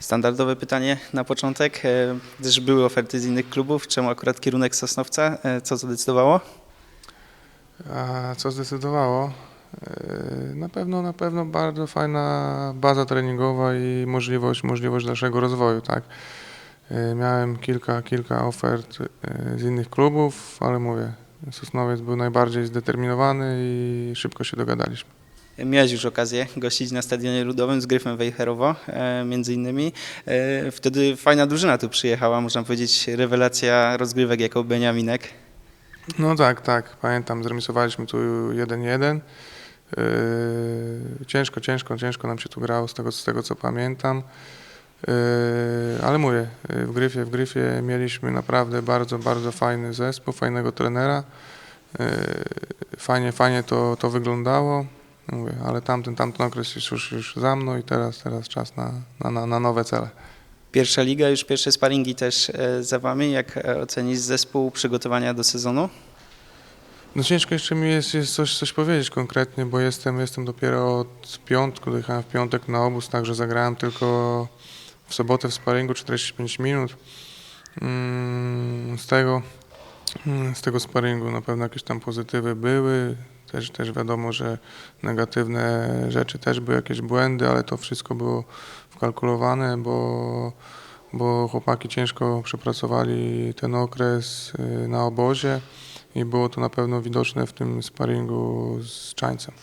Standardowe pytanie na początek, e, gdyż były oferty z innych klubów, czemu akurat kierunek Sosnowca, E, co zadecydowało? A co zdecydowało? Yy, Na pewno, na pewno bardzo fajna baza treningowa i możliwość, możliwość dalszego rozwoju, tak. Miałem kilka, kilka ofert z innych klubów, ale mówię, Sosnowiec był najbardziej zdeterminowany i szybko się dogadaliśmy. Miałeś już okazję gościć na Stadionie Ludowym z Gryfem Wejherowo, e, między innymi. E, Wtedy fajna drużyna tu przyjechała, można powiedzieć rewelacja rozgrywek jako Beniaminek. No tak, tak, pamiętam, zremisowaliśmy tu 1-1. Yy, ciężko, ciężko, ciężko nam się tu grało z tego, z tego co pamiętam. Ale mówię, w Gryfie, w Gryfie mieliśmy naprawdę bardzo, bardzo fajny zespół, fajnego trenera. Fajnie, fajnie to, to wyglądało. Mówię, ale tamten, tamten okres jest już, już za mną i teraz, teraz czas na, na, na, na nowe cele. Pierwsza liga, już pierwsze sparingi też e, za Wami. Jak e, ocenisz zespół przygotowania do sezonu? No ciężko jeszcze mi jest, jest coś, coś powiedzieć konkretnie, bo jestem, jestem dopiero od piątku, dojechałem w piątek na obóz, także zagrałem tylko w sobotę w sparingu 45 minut. Mm, Z tego, mm, z tego sparingu na pewno jakieś tam pozytywy były, też, też wiadomo, że negatywne rzeczy też były jakieś błędy, ale to wszystko było wkalkulowane, bo, bo chłopaki ciężko przepracowali ten okres y, na obozie i było to na pewno widoczne w tym sparingu z Czańcem.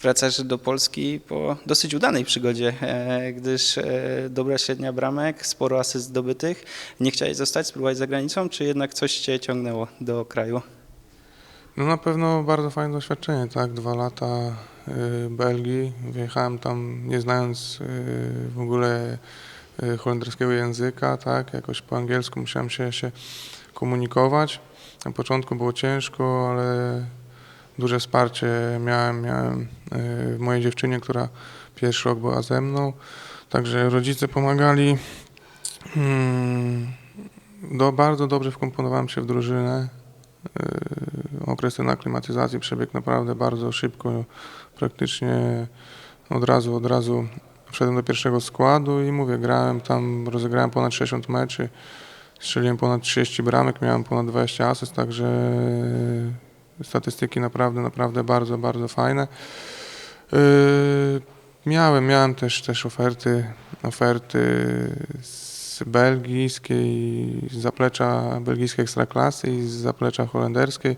Wracasz do Polski po dosyć udanej przygodzie, e, gdyż e, dobra średnia bramek, sporo asyst zdobytych. Nie chciałeś zostać, spróbować za granicą, czy jednak coś Cię ciągnęło do kraju? No na pewno bardzo fajne doświadczenie, tak? Dwa lata y, Belgii. Wyjechałem tam nie znając y, w ogóle y, holenderskiego języka, tak? Jakoś po angielsku musiałem się, się komunikować. Na początku było ciężko, ale duże wsparcie miałem, miałem mojej dziewczynie, która pierwszy rok była ze mną. Także rodzice pomagali. Mm, Do, bardzo dobrze wkomponowałem się w drużynę. Yy, okres ten aklimatyzacji przebiegł naprawdę bardzo szybko, praktycznie od razu, od razu wszedłem do pierwszego składu i mówię, grałem tam, rozegrałem ponad 60 meczy, strzeliłem ponad 30 bramek, miałem ponad 20 asyst, także statystyki naprawdę, naprawdę bardzo, bardzo fajne. Yy, Miałem, miałem też, też oferty, oferty z belgijskiej, z zaplecza belgijskiej ekstraklasy i z zaplecza holenderskiej,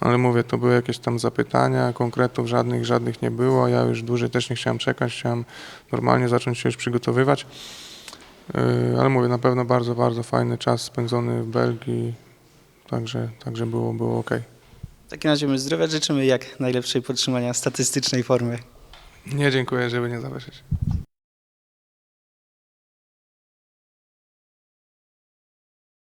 ale mówię, to były jakieś tam zapytania, konkretów żadnych, żadnych nie było, ja już dłużej też nie chciałem czekać, chciałem normalnie zacząć się już przygotowywać, Yy, ale mówię, na pewno bardzo, bardzo fajny czas spędzony w Belgii, także, także było, było ok. W takim razie my zdrowia życzymy jak najlepszej podtrzymania statystycznej formy. Nie dziękuję, żeby nie zawyżyć.